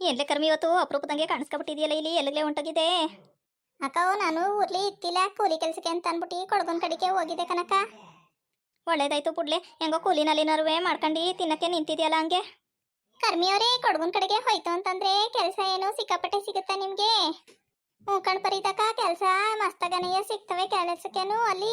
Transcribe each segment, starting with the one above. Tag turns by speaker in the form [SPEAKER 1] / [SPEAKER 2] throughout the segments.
[SPEAKER 1] ಏನ್ಲೆ ಕರ್ಮಿ ಇವತ್ತು? ಅಪರೂಪದಂಗೆ ಕಾಣಿಸ್ಕೊಬಿಟ್ಟಿದೆಯಲ್ಲ ಇಲ್ಲಿ ಎಲ್ಲಿಗೆ ಹೊಂಟೋಗಿದೆ
[SPEAKER 2] ಅಕ್ಕ ನಾನು ಊರ್ಲಿ ಇತ್ತಿಲ್ಲ ಕೂಲಿ ಕೆಲ್ಸಕ್ಕೆ ಅಂತ ಅನ್ಬಿಟ್ಟು ಕೊಡಗನ್ ಕಡೆಗೆ ಹೋಗಿದೆ ಕನಕ
[SPEAKER 1] ಒಳ್ಳೇದಾಯ್ತು ಪುಡ್ಲೆ ಹೆಂಗೋ ಕೂಲಿನಲ್ಲಿನರುವೆ ಮಾಡ್ಕೊಂಡು ತಿನ್ನಕ್ಕೆ ನಿಂತಿದೆಯಲ್ಲ ಹಂಗೆ?
[SPEAKER 2] ಕರ್ಮಿಯವರೇ ಕೊಡಗನ್ ಕಡೆಗೆ ಹೋಯ್ತು ಅಂತಂದ್ರೆ ಕೆಲಸ ಏನು ಸಿಕ್ಕಾಪಟ್ಟೆ ಸಿಗುತ್ತಾ ನಿಮ್ಗೆ? ಹ್ಞೂ ಕಣ್ಪರಿತಕ ಕೆಲಸ ಮಸ್ತಗನೆಯ ಸಿಗ್ತವೆ ಕೆಲಸಕ್ಕೇನು? ಅಲ್ಲಿ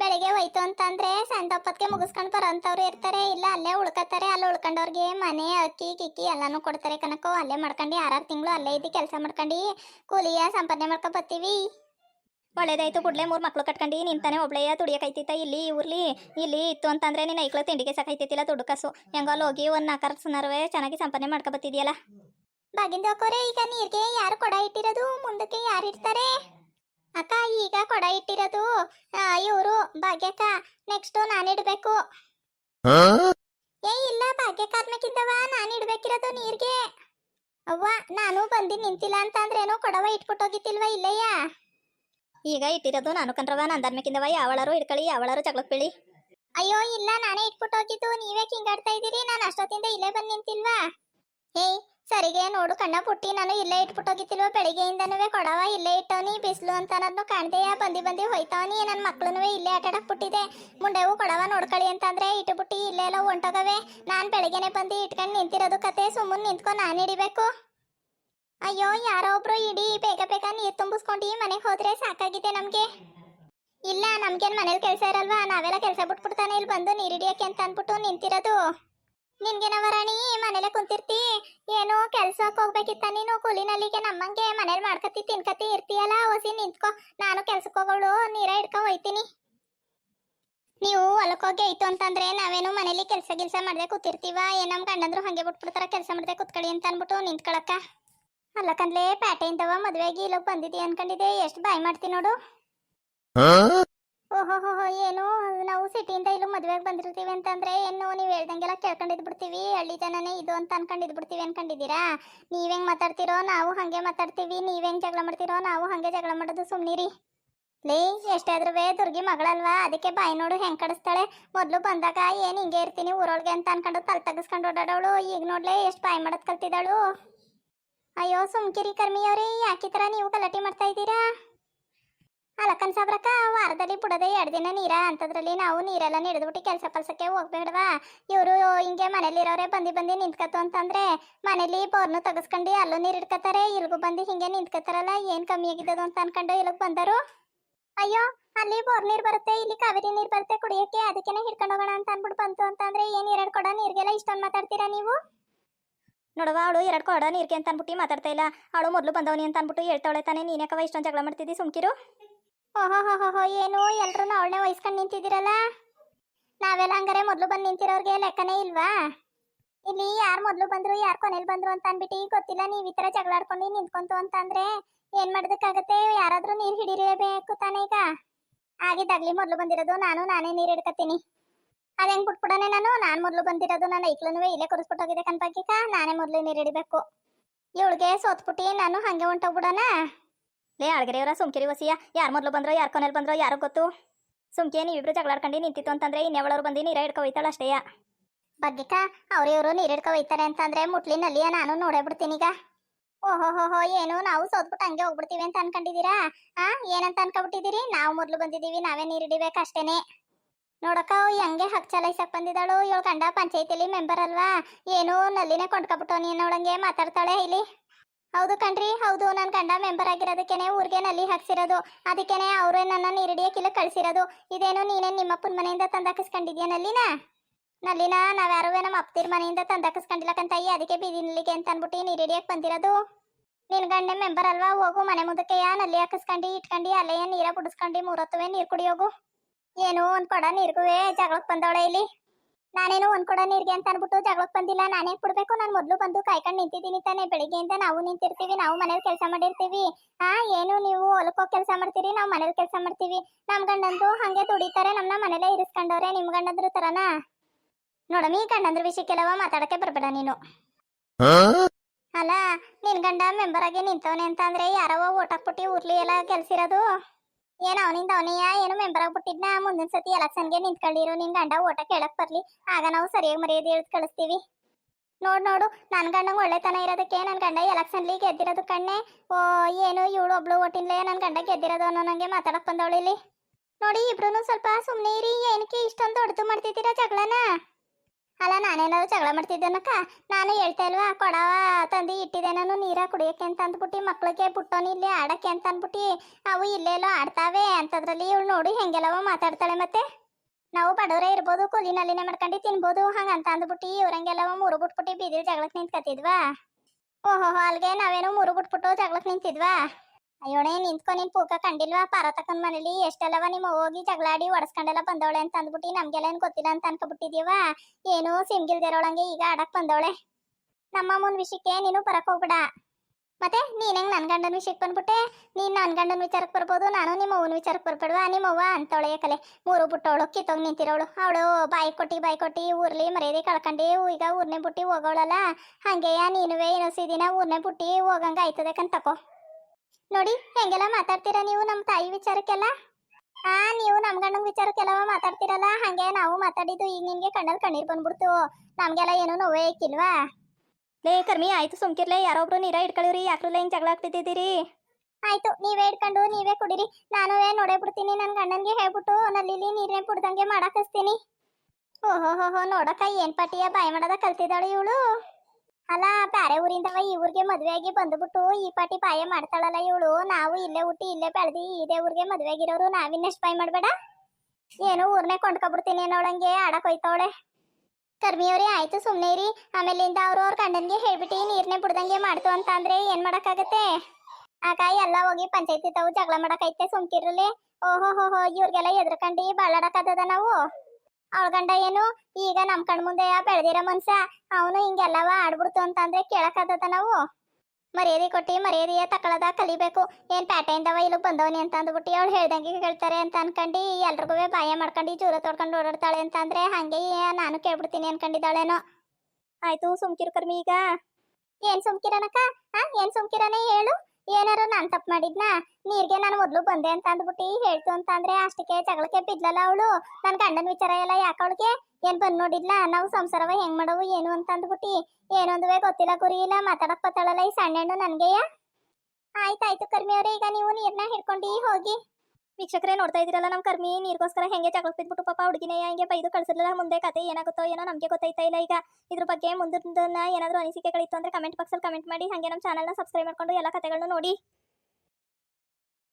[SPEAKER 2] ಬೆಳಿಗ್ಗೆ ಹೋಯ್ತು ಅಂತಂದ್ರೆ ಸಂತಪ್ಪತ್ಗೆ ಮುಗಿಸ್ಕೊಂಡು ಬರೋಂಥವ್ರು ಇರ್ತಾರೆ. ಇಲ್ಲ, ಅಲ್ಲೇ ಉಳ್ಕತ್ತಾರೆ. ಅಲ್ಲಿ ಉಳ್ಕೊಂಡವ್ರಿಗೆ ಮನೆ, ಅಕ್ಕಿ, ಕಿಕ್ಕಿ ಎಲ್ಲಾನು ಕೊಡ್ತಾರೆ ಕನಕ ಅಲ್ಲೇ ಮಾಡ್ಕೊಂಡು, ಆರಾರು ತಿಂಗಳು ಅಲ್ಲೇ ಇದ್ದು ಕೆಲಸ ಮಾಡ್ಕೊಂಡು, ಕೂಲಿಯ ಸಂಪಾದನೆ ಮಾಡ್ಕೊಂಡ್ ಬರ್ತೀವಿ
[SPEAKER 1] ಒಳ್ಳೇದಾಯ್ತು, ಕೂಡಲೇ ಮೂರು ಮಕ್ಳು ಕಟ್ಕೊಂಡು ನಿಂತಾನೆ ಒಬ್ಳೆಯ ದುಡಿಯಕೈತಿತ್ತ ಇಲ್ಲಿ ಇವ್ರಲ್ಲಿ ಇಲ್ಲಿ ಇತ್ತು ಅಂತಂದ್ರೆ ನೀನು ಐಕ್ಳ ತಿಂಡಿಗೆ ಸಾಕೈತಿತ್ತಿಲ್ಲ ದುಡ್ಡು ಕಾಸು. ಹೆಂಗಲ್ಲಿ ಹೋಗಿ ಒಂದು ನಾಲ್ಕಾರು ಸುನಾರುವೆ ಚೆನ್ನಾಗಿ ಸಂಪಾದನೆ ಮಾಡ್ಕೊ ಬತ್ತಿದ್ಯಲ್ಲ.
[SPEAKER 2] ಬಾಗಿಂದ ಹಾಕೋರೆ ಈಗ ನೀರ್ಗೆ ಯಾರು ಕೊಡ ಇಟ್ಟಿರೋದು? ಮುಂದಕ್ಕೆ ಯಾರು ಇರ್ತಾರೆ ಅಕ್ಕ ಈಗ ಕೊಡ ಇಟ್ಟಿರೋದು ಇವರು. ಭಾಗ್ಯಕ್ಕ ನೆಕ್ಸ್ಟ್ ನಾನು ಇಡಬೇಕು. ಏ ಇಲ್ಲ ಭಾಗ್ಯಕ್ಕ ಆದ್ಮೇಕಿದ್ದವ ನಾನು ಇಡ್ಬೇಕಿರೋದು ನೀರ್ಗೆ. ಅವ್ವ ನಾನು ಬಂದಿ ನಿಂತಿಲ್ಲ ಅಂತ ಏನೋ ಕೊಡವ ಇಟ್ಬಿಟ್ಟೋಗಿತ್ತಿಲ್ವ ಇಲ್ಲಯ್ಯ?
[SPEAKER 1] ಈಗ ಇಟ್ಟಿರೋದು ನಾನು ಕಣ್ರವ ನಂದನ್ಮೇಕಿಂದವ ಯಾವಳರು ಇಟ್ಕೊಳ್ಳಿ ಯಾವಳರು ಚಕ್ಲಕ್ ಬೀಳಿ.
[SPEAKER 2] ಅಯ್ಯೋ ಇಲ್ಲ ನಾನೇ ಇಟ್ಬಿಟ್ಟೋಗಿದ್ದು ನೀವೇ ಕಿಂಗಾಡ್ತಾ ಇದ್ದೀರಿ ನಾನು ಅಷ್ಟೊತ್ತಿಂದ ಇಲ್ಲೇ ಬಂದು ನಿಂತಿಲ್ವಾ? ಏಯ್ ಸರಿಗೆ ನೋಡು ಕಣ್ಣ ಪುಟ್ಟಿ, ನಾನು ಇಲ್ಲೇ ಇಟ್ಬಿಟ್ಟೋಗಿತ್ತಿಲ್ವ ಬೆಳಿಗ್ಗೆಯಿಂದನೂ ಕೊಡವ, ಇಲ್ಲೇ ಇಟ್ಟವನಿ, ಬಿಸಿಲು ಅಂತ ಅನ್ನೋದನ್ನು ಕಾಣ್ದೆಯ, ಬಂದಿ ಬಂದಿ ಹೋಯ್ತಾವನಿ ನನ್ನ ಮಕ್ಳೂ ಇಲ್ಲೇ ಆಟಾಡಕ್ ಬಿಟ್ಟಿದೆ ಮುಂಡೆವು ಕೊಡವ ನೋಡ್ಕೊಳ್ಳಿ ಅಂತಂದ್ರೆ ಇಟ್ಬಿಟ್ಟು, ಇಲ್ಲೇ ಎಲ್ಲ ಹೊಂಟೋಗವೆ. ನಾನು ಬೆಳಿಗ್ಗೆನೆ ಬಂದು ಇಟ್ಕೊಂಡು ನಿಂತಿರೋದು ಕತೆ, ಸುಮ್ಮನೆ ನಿಂತ್ಕೊಂಡು ನಾನು ಹಿಡಿಬೇಕು. ಅಯ್ಯೋ, ಯಾರೋ ಒಬ್ರು ಇಡೀ ಬೇಗ ಬೇಗ ನೀರು ತುಂಬಿಸ್ಕೊಂಡು ಮನೆಗೆ ಹೋದ್ರೆ ಸಾಕಾಗಿದೆ ನಮಗೆ. ಇಲ್ಲ, ನಮ್ಗೇನು ಮನೇಲಿ ಕೆಲಸ ಇರಲ್ವಾ, ನಾವೆಲ್ಲ ಕೆಲಸ ಬಿಟ್ಬಿಡ್ತಾನೆ ಇಲ್ಲಿ ಬಂದು ನೀರು ಹಿಡಿಯೋಕೆ ಅಂತ ಅಂದ್ಬಿಟ್ಟು ನಿಂತಿರೋದು. ನಿನ್ಗೆ ರಾಣಿ? ಮನೇಲೆ ಕುಂತಿರ್ತಿ? ಏನೋ ಕೆಲ್ಸಕ್ಕೆ ಹೋಗ್ಬೇಕಿತ್ತ ನೀನು? ಕೂಲಿನಲ್ಲಿಗೆ ನಮ್ಮಂಗೆ ಮನೇಲಿ ಮಾಡ್ಕತಿ ತಿನ್ಕತಿ ಇರ್ತೀಯಲ್ಲ? ಹೊಸಿ ನಿಂತ್ಕೋ. ನಾನು ಕೆಲ್ಸಕ್ಕೆ ಹೋಗೋಳು, ನೀರ ಹಿಡ್ಕೊ ಹೋಯ್ತೀನಿ. ನೀವು ಹೊಲಕ್ಕೆ ಹೋಗಿ ಆಯ್ತು ಅಂತಂದ್ರೆ ನಾವೇನು ಮನೇಲಿ ಕೆಲಸ ಗಿಲ್ಸ ಮಾಡದೆ ಕೂತಿರ್ತೀವ? ಏನ್ ನಮ್ ಗಂಡಂದ್ರು ಹಂಗೆ ಬಿಟ್ಬಿಡ್ತಾರ ಕೆಲಸ ಮಾಡದೆ ಕೂತ್ಕೊಳ್ಳಿ ಅಂತ ಅನ್ಬಿಟ್ಟು ನಿಂತ್ಕೊಳಕ್ಕ ಅಲ್ಲಕಂದ್ಲೆ ಪ್ಯಾಟೆಯಿಂದವ ಮದ್ವೆಗೆ ಇಲ್ಲೋಗಿ ಬಂದಿದ್ದಿ ಅನ್ಕೊಂಡಿದ್ದೆ. ಎಷ್ಟು ಬಾಯ್ ಮಾಡ್ತೀನಿ ನೋಡು? ಓಹೋ ಏನು ನಾವು ಸಿಟಿಯಿಂದ ಇಲ್ಲಿ ಮದುವೆಗೆ ಬಂದಿರ್ತೀವಿ ಅಂತಂದ್ರೆ ಏನು ನೀವು ಹೇಳ್ದಂಗೆಲ್ಲ ಕೇಳ್ಕೊಂಡಿದ್ ಬಿಡ್ತೀವಿ ಹಳ್ಳಿ ಜನನೇ ಇದು ಅಂತ ಅನ್ಕೊಂಡಿದ್ ಬಿಡ್ತೀವಿ ಅನ್ಕೊಂಡಿದ್ದೀರಾ? ನೀವ್ ಹೆಂಗ್ ಮಾತಾಡ್ತಿರೋ ನಾವು ಹಂಗೆ ಮಾತಾಡ್ತೀವಿ. ನೀವ್ ಹೆಂಗ್ ಜಗಳ ಮಾಡ್ತಿರೋ ನಾವು ಹಂಗೆ ಜಗಳ ಮಾಡೋದು ಸುಮ್ನಿರಿ. ಲೇ ಎಷ್ಟಾದ್ರೂ ದುರ್ಗಿ ಮಗಳಲ್ವಾ? ಅದಕ್ಕೆ ಬಾಯಿ ನೋಡು ಹೆಂಗ್ ಕಡಿಸ್ತಾಳೆ ಮೊದ್ಲು ಬಂದಾಗ ಏನ್ ಹಿಂಗೆ ಇರ್ತೀನಿ ಊರೊಳಗೆ ಅಂತ ಅನ್ಕೊಂಡು ತಲೆ ತಗಸ್ಕೊಂಡು ಓಡಾಡವಳು ಈಗ ನೋಡ್ಲೆ ಎಷ್ಟು ಬಾಯಿ ಮಾಡೋದ್ ಕಲ್ತಿದ್ದಾಳು. ಅಯ್ಯೋ, ಸುಮ್ಕಿರಿ ಕರ್ಮಿಯವ್ರಿ ಯಾಕೆ ಥರ ನೀವು ಗಲಾಟೆ ಮಾಡ್ತಾ ಇದ್ದೀರಾ? ಅಲಕ್ಕನ್ ಸಾಬ್ರಕ್ಕ ವಾರದಲ್ಲಿ ಬಿಡದೆ ಎರಡು ದಿನ ನೀರ, ಅಂತದ್ರಲ್ಲಿ ನಾವು ನೀರೆಲ್ಲ ನೀಡಿದ್ಬಿಟ್ಟು ಕೆಲಸ ಪಲ್ಸಕ್ಕೆ ಹೋಗ್ಬೇಡವಾ? ಇವರು ಹಿಂಗೆ ಮನೇಲಿರೋರೆ ಬಂದು ಬಂದು ನಿಂತ್ಕತ್ತು ಅಂತಂದ್ರೆ ಮನೇಲಿ ಬೋರ್ನು ತೆಗೆಸ್ಕೊಂಡು ಅಲ್ಲೂ ನೀರು ಇಡ್ಕತಾರೆ ಇಲ್ಗೂ ಬಂದು ಹಿಂಗೆ ನಿಂತ್ಕತ್ತಾರಲ್ಲ, ಏನ್ ಕಮ್ಮಿ ಆಗಿದ್ದದು ಅಂತ ಅನ್ಕೊಂಡು ಇಲ್ಲಿಗೆ ಬಂದರು. ಅಯ್ಯೋ, ಅಲ್ಲಿ ಬೋರ್ ನೀರು ಬರುತ್ತೆ, ಇಲ್ಲಿ ಕಾವೇರಿ ನೀರು ಬರುತ್ತೆ, ಕುಡಿಯಕ್ಕೆ ಅದಕ್ಕೇನೆ ಹಿಡ್ಕೊಂಡು ಹೋಗೋಣ ಅಂತ ಅನ್ಬಿಟ್ಟು ಬಂತು ಅಂತಂದ್ರೆ ಏನ್ ಎರಡು ಕೊಡ ನೀರಿಗೆಲ್ಲ ಇಷ್ಟೊಂದು ಮಾತಾಡ್ತೀರಾ ನೀವು?
[SPEAKER 1] ನೋಡುವ, ಅವಳು ಎರಡು ಕೊಡ ನೀರ್ಗೆ ಅಂತ ಅನ್ಬಿಟ್ಟು ಮಾತಾಡ್ತಾ ಇಲ್ಲ. ಅವಳು ಮೊದಲು ಬಂದವನಿ ಅಂತ ಅನ್ಬಿಟ್ಟು ಹೇಳ್ತಾವಳೆ ತಾನೇ ನೀನೇಕವ ಇಷ್ಟೊಂದು ಜಗಳ ಮಾಡ್ತಿದ್ದಿ ಸುಮ್ಕಿರು?
[SPEAKER 2] ಓಹೋ ಹೋ ಏನು? ಎಲ್ರು ಅವಳನ್ನೇ ವಹಿಸ್ಕೊಂಡು ನಿಂತಿದ್ದೀರಲ್ಲ? ನಾವೆಲ್ಲ ಹಂಗಾರೆ ಮೊದಲು ಬಂದು ನಿಂತಿರೋರ್ಗೆ ಲೆಕ್ಕನೇ ಇಲ್ವಾ? ಇಲ್ಲಿ ಯಾರು ಮೊದಲು ಬಂದ್ರು, ಯಾರು ಕೊನೆಲಿ ಬಂದ್ರು ಅಂತ ಅನ್ಬಿಟ್ಟು ಗೊತ್ತಿಲ್ಲ. ನೀವು ಈ ಥರ ಜಗಳ ನಿಂತ್ಕೊಂತು ಅಂತ ಅಂದ್ರೆ ಏನ್ ಮಾಡೋದಕ್ಕಾಗತ್ತೆ? ಯಾರಾದ್ರೂ ನೀರು ಹಿಡಿಲೇಬೇಕು ತಾನೇ ಈಗ. ಆಗಿದ್ದಾಗ್ಲಿ ಮೊದಲು ಬಂದಿರೋದು ನಾನು, ನಾನೇ ನೀರು ಹಿಡ್ಕತ್ತೀನಿ. ಅದ್ ಹೆಂಗ್ ಬಿಟ್ಬಿಡನೆ ನಾನು? ನಾನು ಮೊದಲು ಬಂದಿರೋದು ನನ್ನ ಐಕ್ಲೂ ಇಲ್ಲೇ ಕುರಿಸ್ಬಿಟ್ಟೋಗಿದೆ ಕಣ್ಪಾಕಿಕ ನಾನೇ ಮೊದಲು ನೀರು ಹಿಡಿಬೇಕು. ಇವಳಿಗೆ ಸೋತ್ಬಿಟ್ಟಿ ನಾನು ಹಂಗೆ ಹೊಂಟೋಗ್ಬಿಡೋಣ
[SPEAKER 1] ಲೇ ಅಳ್ಗೆರೆಯವರ ಸುಮ್ಕಿರಿ ವಸಿಯ ಯಾರು ಮೊದಲು ಬಂದ್ರೋ, ಯಾರು ಕೊನೆಯಲ್ಲಿ ಬಂದ್ರೋ ಯಾರು ಗೊತ್ತು? ಸುಮ್ಕೆ, ನೀವಿಬ್ರು ಜಗಳಾಡ್ಕೊಂಡು ನಿಂತಿತ್ತು ಅಂತಂದ್ರೆ ಇನ್ನೆವಳವ್ರು ಬಂದು ನೀರ ಹಿಡ್ಕೊ ಹೋಯ್ತಾಳ ಅಷ್ಟೇಯ
[SPEAKER 2] ಬಗ್ಗಿಕ ಅವ್ರು ಇವರು ನೀರಿಡ್ಕೊ ಹೋಯ್ತಾರೆ ಅಂತಂದ್ರೆ ಮುಟ್ಲಿನಲ್ಲಿಯ ನಾನು ನೋಡೇ ಬಿಡ್ತೀನಿ ಈಗ. ಓಹೋ ಏನು? ನಾವು ಸೋದ್ಬಿಟ್ಟು ಹಂಗೆ ಹೋಗ್ಬಿಡ್ತೀವಿ ಅಂತ ಅನ್ಕೊಂಡಿದ್ದೀರಾ ಆ, ಏನಂತ ಅನ್ಕೊಬಿಟ್ಟಿದ್ದೀರಿ ನಾವು ಮೊದಲು ಬಂದಿದ್ದೀವಿ ನಾವೇ ನೀರು ಹಿಡಿಬೇಕು ಅಷ್ಟೇನೆ. ನೋಡಕ್ಕ ಹಂಗೆ ಹೆಂಗೆ ಹಕ್ ಚಲಾಯಿಸಕ್ ಬಂದಿದ್ದಾಳು. ಇವಳು ಕಂಡ ಪಂಚಾಯತಿಲಿ ಮೆಂಬರ್ ಅಲ್ವಾ? ಏನು ನಲ್ಲಿನೇ ಕೊಂಡ್ಕೊಬಿಟ್ಟು ನೀನು ನೋಡಂಗೆ ಮಾತಾಡ್ತಾಳೆ ಇಲ್ಲಿ. ಹೌದು ಕಣ್ರಿ, ಹೌದು. ನನ್ನ ಗಂಡ ಮೆಂಬರ್ ಆಗಿರೋದಕ್ಕೇನೆ ಊರಿಗೆ ನಲ್ಲಿ ಹಾಕ್ಸಿರೋದು ಅದಕ್ಕೇನೆ ಅವರೇ ನನ್ನ ಕಿಲ ಕಳ್ಸಿರೋದು. ಇದೇನು ನೀನೇ ನಿಮ್ಮಪ್ಪನ ಮನೆಯಿಂದ ತಂದಾಕಿಸ್ಕೊಂಡಿದ್ಯಾ ನಲ್ಲಿನ? ನಲ್ಲಿನ? ನಾವ್ಯಾರೋ ನಮ್ಮ ಅಪ್ಪತಿರ್ ಮನೆಯಿಂದ ತಂದಾಕಿಸ್ಕೊಂಡಿಲ್ಲ ಅಯ್ಯ ಅದಕ್ಕೆ ಬೀದಿ ನಲ್ಲಿಗೆ ಅಂತ ಅನ್ಬಿಟ್ಟು ನೀರಿಡಿಯಕ್ ಬಂದಿರೋದು. ನಿನ್ ಗಂಡೆ ಮೆಂಬರ್ ಅಲ್ವಾ? ಹೋಗು ಮನೆ ಮುಂದಕ್ಕೆ ಯಾ ನಲ್ಲಿ ಹಾಕಿಸ್ಕೊಂಡು, ಇಟ್ಕೊಂಡು ಅಲ್ಲೇ ನೀರ ಬುಡಿಸ್ಕೊಂಡು, ಮೂರತ್ತುವೆ ನೀರು ಕುಡಿಯೋಗು. ಏನು ಒಂದ್ ಕೊಡ ನೀರ್ಗುವೆ, ಜಗಳಕ್ ಬಂದವಳೆ ಇಲ್ಲಿ. ನಾನೇನು ಒಂದ್ ಕೊಡ ನೀರ್ಗೆ ಅಂತ ಅನ್ಬಿಟ್ಟು ಜಗಳಕ್ ಬಂದಿಲ್ಲ. ನಾನೇ ಕೊಡ್ಬೇಕು? ನಾನು ಮೊದ್ಲು ಬಂದು ಕಾಯ್ಕೊಂಡ್ ನಿಂತಿದ್ದೀನಿ ತಾನೆ. ಬೆಳಿಗ್ಗೆಯಿಂದ ನಾವು ನಿಂತಿರ್ತೀವಿ ನಾವು ಮನೇಲಿ ಕೆಲಸ ಮಾಡಿರ್ತೀವಿ. ಹಾ ಏನು ನೀವು ಹೊಲಕ್ಕೋ ಕೆಲಸ ಮಾಡ್ತೀರಿ? ನಾವು ಮನೇಲಿ ಕೆಲಸ ಮಾಡ್ತೀವಿ. ನಮ್ ಗಂಡಂದು ಹಂಗೆ ದುಡಿತಾರೆ ನಮ್ನ ಮನೇಲೆ ಇರಿಸ್ಕೊಂಡವ್ರೆ ನಿಮ್ ಗಂಡಂದ್ರು ತರನಾ? ನೋಡಮಿ ಗಂಡಂದ್ರ ಕೆಲವ ಮಾತಾಡಕ್ಕೆ ಬರ್ಬೇಡ ನೀನು. ಅಲ್ಲ ನಿನ್ ಗಂಡ ಮೆಂಬರ್ ಆಗಿ ನಿಂತವನೆ ಅಂತ ಅಂದ್ರೆ ಯಾರವ ಓಟ್ ಹಾಕ್ಬಿಟ್ಟು ಊರ್ಲಿ ಎಲ್ಲ ಕೆಲ್ಸಿರೋದು? ಏನ್ ಅವನಿಂದ ಅವನಿಯ ಏನು ಮೆಂಬರ್ ಆಗ್ಬಿಟ್ಟಿದ್ನ ಮುಂದಿನ ಸತಿ ಎಲೆಕ್ಷನ್ಗೆ ನಿಂತ್ಕೊಂಡಿರು, ನಿನ್ ಗಂಡ ಓಟ ಕೇಳಕ್ ಬರ್ಲಿ. ಆಗ ನಾವು ಸರಿಯಾಗಿ ಮರ್ಯಾದೆ ಹೇಳ್ ಕಳಿಸ್ತೀವಿ. ನೋಡ್ ನೋಡು, ನನ್ ಗಂಡಂಗ್ ಒಳ್ಳೆತನ ಇರೋದಕ್ಕೆ ನನ್ ಗಂಡ ಎಲೆಕ್ಷನ್ಲಿ ಗೆದ್ದಿರೋದು ಕಣ್ಣೆ. ಓ, ಏನು ಇವಳು ಒಬ್ಳು ಓಟಿನ್ಲೇ ನನ್ ಗಂಡ ಗೆದ್ದಿರೋದು ಅನ್ನೋ ನಂಗೆ ಮಾತಾಡಕ್ ಬಂದವಳು ನೋಡಿ ಇಬ್ರು ಸ್ವಲ್ಪ ಸುಮ್ನೆ ಇರಿ, ಏನಕ್ಕೆ ಇಷ್ಟೊಂದು ದೊಡ್ಡದು ಮಾಡ್ತಿದ್ದೀರಾ ಜಗಳನ? ಅಲ್ಲ, ನಾನೇನಾದ್ರು ಜಗಳ ಮಾಡ್ತಿದ್ದೇನಕ್ಕ? ನಾನು ಹೇಳ್ತಾ ಇಲ್ವಾ, ಕೊಡವ ತಂದು ಇಟ್ಟಿದೆ, ನಾನು ನೀರ ಕುಡಿಯಕ್ಕೆ ಅಂತ ಅಂದ್ಬಿಟ್ಟು ಮಕ್ಳಿಗೆ ಪುಟ್ಟೋನು ಇಲ್ಲಿ ಆಡಕ್ಕೆ ಅಂತ ಅಂದ್ಬಿಟ್ಟು ಅವು ಇಲ್ಲೆಲ್ಲೋ ಆಡ್ತಾವೆ ಅಂತದ್ರಲ್ಲಿ ಇವಳು ನೋಡಿ ಹೆಂಗೆಲ್ಲವ ಮಾತಾಡ್ತಾಳೆ ಮತ್ತೆ. ನಾವು ಬಡವರೇ ಇರ್ಬೋದು, ಕೂಲಿನಲ್ಲಿನೇ ಮಾಡ್ಕೊಂಡು ತಿನ್ಬೋದು ಹಂಗಂತ ಅಂದ್ಬಿಟ್ಟು ಇವ್ರಂಗೆಲ್ಲವ ಮೂರು ಬಿಟ್ಬಿಟ್ಟು ಬೀದಿಲ್ ಜಗಳಕ್ಕೆ ನಿಂತ್ಕತ್ತಿದ್ವಾ? ಓಹೋ ಅಲ್ಲಿಗೆ ನಾವೇನೋ ಮೂರು ಬಿಟ್ಬಿಟ್ಟು ಜಗಳಕ್ಕೆ ನಿಂತಿದ್ವಾ? ಅಯ್ಯೋಣೆ ನಿಂತ್ಕೊ, ನಿನ್ ಪೂಕ ಕಂಡಿಲ್ವಾ? ಪಾರತಕ್ಕನ್ ಮನೇಲಿ ಎಷ್ಟೆಲ್ಲವ ನಿಮ್ಮ ಹೋಗಿ ಜಗಳಾಡಿ ಒಡಸ್ಕೊಂಡೆಲ್ಲ ಬಂದವಳೆ ಅಂತ ಅಂದ್ಬಿಟ್ಟು ನಮ್ಗೆಲ್ಲ ಏನ್ ಗೊತ್ತಿಲ್ಲ ಅಂತ ಅನ್ಕೊಬಿಟ್ಟಿದೀವ ಏನು ಸಿಮ್ಗಿಲ್ದಿರೋಳಂಗೆ ಈಗ ಆಡಕ್ ಬಂದವಳೆ. ನಮ್ಮ ಮುನ್ ವಿಷಯಕ್ಕೆ ನೀನು ಬರಕ್ ಹೋಗ್ಬಿಡ. ಮತ್ತೆ ನೀನ್ ಹೆಂಗ್ ನನ್ ಗಂಡನ ವಿಷಯಕ್ಕೆ ಬಂದ್ಬಿಟ್ಟೆ? ನೀನ್ ನನ್ ಗಂಡನ ವಿಚಾರಕ್ಕೆ ಬರ್ಬೋದು, ನಾನು ನಿಮ್ಮ ಅವ್ವನ ವಿಚಾರಕ್ಕೆ ಬರ್ಬೇಡುವ? ನಿಮ್ಮ ಅವ್ವ ಅಂತವಳೆ ಕಲೆ. ಮೂರು ಬಿಟ್ಟವಳು ಕಿತ್ತೋಗಿ ನಿಂತಿರೋಳು. ಅವಳು ಬಾಯಿ ಕೊಟ್ಟಿ ಬಾಯಿ ಕೊಟ್ಟಿ ಊರ್ಲಿ ಮರ್ಯಾದೆ ಕಳ್ಕೊಂಡಿ, ಈಗ ಊರ್ನೆ ಬುಟ್ಟಿ ಹೋಗೋಳಲ್ಲ. ಹಂಗೆಯ ನೀನುವೆ ಇನ್ನೊಸಿದಿನ ಊರ್ನೆ ಬುಟ್ಟಿ ಹೋಗಂಗ ಆಯ್ತದೆ ಕಣ್ತಕೋ ನೋಡಿ ಹೆಂಗೆಲ್ಲ ಮಾತಾಡ್ತೀರಾ ನೀವು ನಮ್ಮ ತಾಯಿ ವಿಚಾರಕ್ಕೆಲ್ಲ? ಹಾ ನೀವು ನಮ್ ಗಂಡನ ವಿಚಾರಕ್ಕೆಲ್ಲ ಮಾತಾಡ್ತೀರಲ್ಲ? ಹಂಗೆ ನಾವು ಮಾತಾಡಿದ್ದು ಈಗ ನಿನ್ಗೆ ಕಣ್ಣಲ್ಲಿ ಕಣ್ಣೀರ್ ಬಂದ್ಬಿಡ್ತು. ನಮ್ಗೆಲ್ಲ ಏನೋ ನೋವೇ ಇಕ್ಕಿಲ್ವಾ?
[SPEAKER 1] ಲೇ ಕರ್ಮಿ ಆಯ್ತು ಸುಮ್ಕಿರ್ಲೆ ಯಾರೊಬ್ರು ನೀರ ಇಟ್ಕೊಳ್ಳಿವ್ರಿ ಯಾಕ್ರಲ್ಲ ಹಿಂಗೆ ಜಗಳ ಆಗ್ತಿದ್ದೀರಿ
[SPEAKER 2] ಆಯ್ತು ನೀವೇ ಇಟ್ಕೊಂಡು ನೀವೇ ಕುಡಿರಿ. ನಾನು ನೋಡೇ ಬಿಡ್ತೀನಿ ನನ್ ಗಂಡನ್ಗೆ ಹೇಳ್ಬಿಟ್ಟು ನಲ್ಲಿ ನೀರೇ ಬಿಡ್ದಂಗೆ ಮಾಡಕಸ್ತೀನಿ. ಓಹೋ ಹೋ ಹೋ ನೋಡಕ್ಕ ಏನ್ ಪಟ್ಟಿಯ ಬಾಯ್ ಮಾಡದ ಕಲ್ತಿದ್ದಾಳೆ ಇವಳು. ಅಲ್ಲ ಬೇರೆ ಊರಿಂದವ ಈ ಊರಿಗೆ ಮದ್ವೆ ಆಗಿ ಬಂದ್ಬಿಟ್ಟು ಈ ಪಾಟಿ ಪಾಯ ಮಾಡ್ತಾಳಲ್ಲ ಇವಳು. ನಾವು ಇಲ್ಲೇ ಹುಟ್ಟಿ ಇಲ್ಲೇ ಬೆಳ್ದಿ ಇದೇ ಊರಿಗೆ ಮದ್ವೆ ಆಗಿರೋರು ಪಾಯ ಮಾಡಬೇಡ? ಏನೋ ಊರ್ನೇ ಕೊಂಡ್ಕೊಬಿಡ್ತೀನಿ ನೋಡಂಗೆ ಆಡಕ್ ಹೋಯ್ತವಳೆ. ಆಯ್ತು ಸುಮ್ನೆ ಇರಿ. ಆಮೇಲಿಂದ ಅವ್ರು ಅವ್ರ ಗಂಡನ್ಗೆ ಹೇಳ್ಬಿಟ್ಟು ನೀರ್ನೇ ಬಿಡ್ದಂಗೆ ಮಾಡ್ತು ಅಂತ ಅಂದ್ರೆ ಏನ್ ಮಾಡಕ್ಕಾಗತ್ತೆ? ಆಗ ಎಲ್ಲ ಹೋಗಿ ಪಂಚಾಯತಿ ತಾವು ಜಗಳ ಮಾಡಕೈತೆ ಸುಮ್ಕಿರ್ಲಿ. ಓಹೋ ಹೋ ಹೋ ಇವ್ರಿಗೆಲ್ಲ ಎದ್ರಕಂಡು ಬಾಳಾಡಕತ್ತದ ನಾವು? ಅವಳ ಗಂಡ ಏನು? ಈಗ ನಮ್ ಕಣ್ ಮುಂದೆ ಬೆಳೆದಿರೋ ಮನ್ಸ? ಅವನು ಹಿಂಗೆಲ್ಲವ ಆಡ್ಬಿಡ್ತು ಅಂತಂದ್ರೆ ಕೇಳಕ್ಕಾಗದ ನಾವು? ಮರ್ಯಾದೆ ಕೊಟ್ಟಿ ಮರ್ಯಾದೆಯ ತಕೊಳದ ಕಲಿಬೇಕು. ಏನ್ ಪ್ಯಾಟೆಯಿಂದವ ಇಲ್ಲಿ ಬಂದವನಿ ಅಂತ ಅಂದ್ಬಿಟ್ಟು ಅವ್ಳು ಹೇಳ್ದಂಗೆ ಕೇಳ್ತಾರೆ ಅಂತ ಅನ್ಕಂಡು ಎಲ್ರಿಗೂ ಬಾಯ ಮಾಡ್ಕೊಂಡು ಜೂರ ತೊಡ್ಕೊಂಡು ಓಡಾಡ್ತಾಳೆ ಅಂತ ಅಂದ್ರೆ ಹಂಗೆ ನಾನು ಕೇಳ್ಬಿಡ್ತೀನಿ ಅನ್ಕೊಂಡಿದ್ದಾಳೇನೋ.
[SPEAKER 1] ಆಯ್ತು ಸುಮ್ಕಿರು ಕರ್ಮಿ ಈಗ.
[SPEAKER 2] ಏನ್ ಸುಮ್ಕಿರನಕ್ಕ? ಆ, ಏನ್ ಸುಮ್ಕಿರನೇ ಹೇಳು? ಏನಾರು ನಾನ್ ತಪ್ಪು ಮಾಡಿದ್ನಾ? ನೀರ್ಗೆ ನಾನು ಮೊದ್ಲು ಬಂದೆ ಅಂತ ಅಂದ್ಬಿಟ್ಟು ಹೇಳ್ತು ಅಂತ ಅಂದ್ರೆ ಅಷ್ಟಕ್ಕೆ ಜಗಳಕ್ಕೆ ಬಿದ್ಲಲ್ಲ ಅವಳು. ನನ್ ಗಂಡನ ವಿಚಾರ ಎಲ್ಲ ಯಾಕೆ ಅವಳಿಗೆ? ಏನ್ ಬಂದ್ ನೋಡಿದ್ಲ? ನಾವು ಸಂಸಾರವ ಹೆಂಗ್ ಮಾಡವು ಏನು ಅಂತ ಅಂದ್ಬಿಟ್ಟು. ಏನೊಂದುವೆ ಗೊತ್ತಿಲ್ಲ ಗುರಿ ಇಲ್ಲ, ಮಾತಾಡಕ್ ಬತ್ತಾಳಲ್ಲ ಈ ಸಣ್ಣ ಹೆಣ್ಣು ನನ್ಗೆಯ? ಆಯ್ತಾಯ್ತು ಕರ್ಮಿ ಅವ್ರೆ, ಈಗ ನೀವು ನೀರ್ನ ಹಿಡ್ಕೊಂಡು ಹೋಗಿ.
[SPEAKER 1] ವೀಕ್ಷಕರೇ ನೋಡ್ತಾ ಇದ್ದೀರಲ್ಲ ನಮ್ಮ ಕರ್ಮಿ ನೀರಿಗೋಸ್ಕರ ಹೆಂಗೆ ಜಗಳ ಬಿದ್ಬಿಟ್ಟು ಪಾಪ ಹುಡುಗಿನೇ ಹಂಗೆ ಬೈದು ಕಳ್ಸಿರ್ಲಿಲ್ಲ ಮುಂದೆ ಕತೆ ಏನಾಗುತ್ತೋ ಏನೋ ನಮಗೆ ಗೊತ್ತಾಯ್ತಾ ಇಲ್ಲ ಈಗ. ಇದ್ರ ಬಗ್ಗೆ ಮುಂದಿನ ಏನಾದರೂ ಅನಿಸಿಕೆಗಳಿತ್ತು ಅಂದ್ರೆ ಕಮೆಂಟ್ ಬಾಕ್ಸಲ್ಲಿ ಕಮೆಂಟ್ ಮಾಡಿ, ಹಾಗೆ ನಮ್ಮ ಚಾನಲ್ನ ಸಬ್ಸ್ಕ್ರೈಬ್ ಮಾಡ್ಕೊಂಡು ಎಲ್ಲ ಕತೆಗಳನ್ನು ನೋಡಿ.